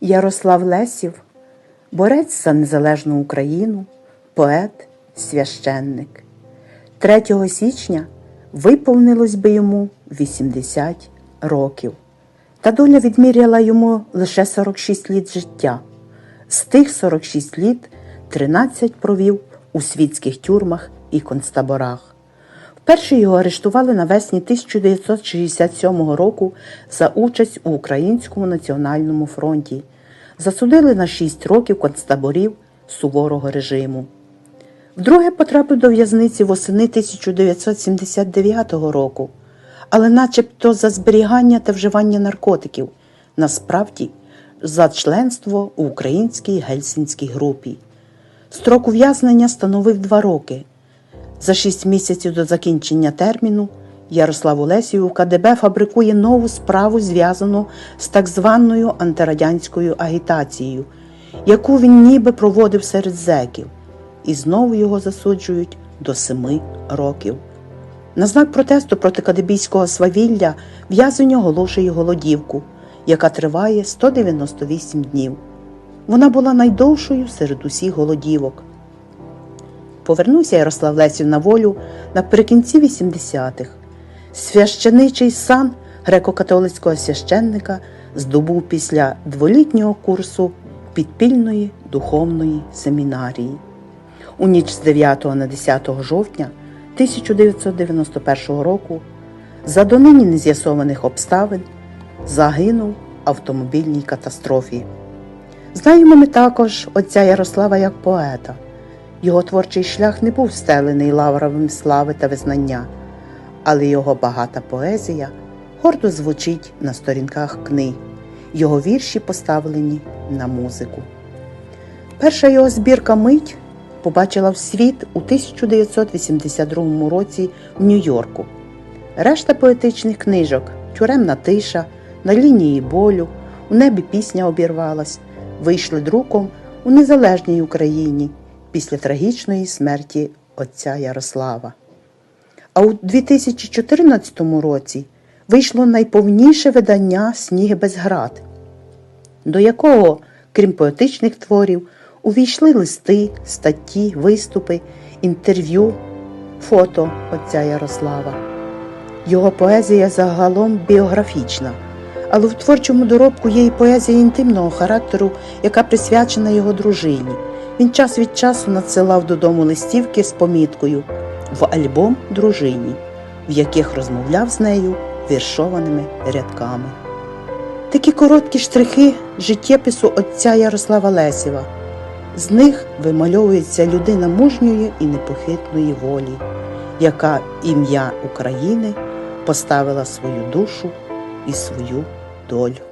Ярослав Лесів, борець за незалежну Україну, поет, священник. 3 січня виповнилось би йому 80 років. Та доля відміряла йому лише 46 літ життя. З тих 46 літ 13 провів у світських тюрмах і концтаборах. Вперше його арештували навесні 1967 року за участь у Українському національному фронті. Засудили на 6 років концтаборів суворого режиму. Вдруге потрапив до в'язниці восени 1979 року, але начебто за зберігання та вживання наркотиків, насправді за членство у українській гельсінській групі. Строк ув'язнення становив два роки. За шість місяців до закінчення терміну Ярослав Олесів у КДБ фабрикує нову справу, зв'язану з так званою антирадянською агітацією, яку він ніби проводив серед зеків, і знову його засуджують до семи років. На знак протесту проти кадебійського свавілля в'язень оголошує голодівку, яка триває 198 днів. Вона була найдовшою серед усіх голодівок. Повернувся Ярослав Лесів на волю наприкінці 80-х. Священичий сан греко-католицького священника здобув після дволітнього курсу підпільної духовної семінарії. У ніч з 9 на 10 жовтня 1991 року за донині нез'ясованих обставин загинув в автомобільній катастрофі. Знаємо ми також отця Ярослава як поета. Його творчий шлях не був стелений лаврами слави та визнання, але його багата поезія гордо звучить на сторінках книг, його вірші поставлені на музику. Перша його збірка Мить побачила в світ у 1982 році в Нью-Йорку. Решта поетичних книжок Тюремна тиша, На лінії болю, У небі пісня обірвалась, вийшли друком у незалежній Україні після трагічної смерті отця Ярослава. А у 2014 році вийшло найповніше видання Сніги без град, до якого, крім поетичних творів, увійшли листи, статті, виступи, інтерв'ю, фото отця Ярослава. Його поезія загалом біографічна, але в творчому доробку є і поезія інтимного характеру, яка присвячена його дружині. Він час від часу надсилав додому листівки з поміткою в альбом дружині, в яких розмовляв з нею віршованими рядками. Такі короткі штрихи життєпису отця Ярослава Лесєва. З них вимальовується людина мужньої і непохитної волі, яка ім'я України поставила свою душу і свою долю.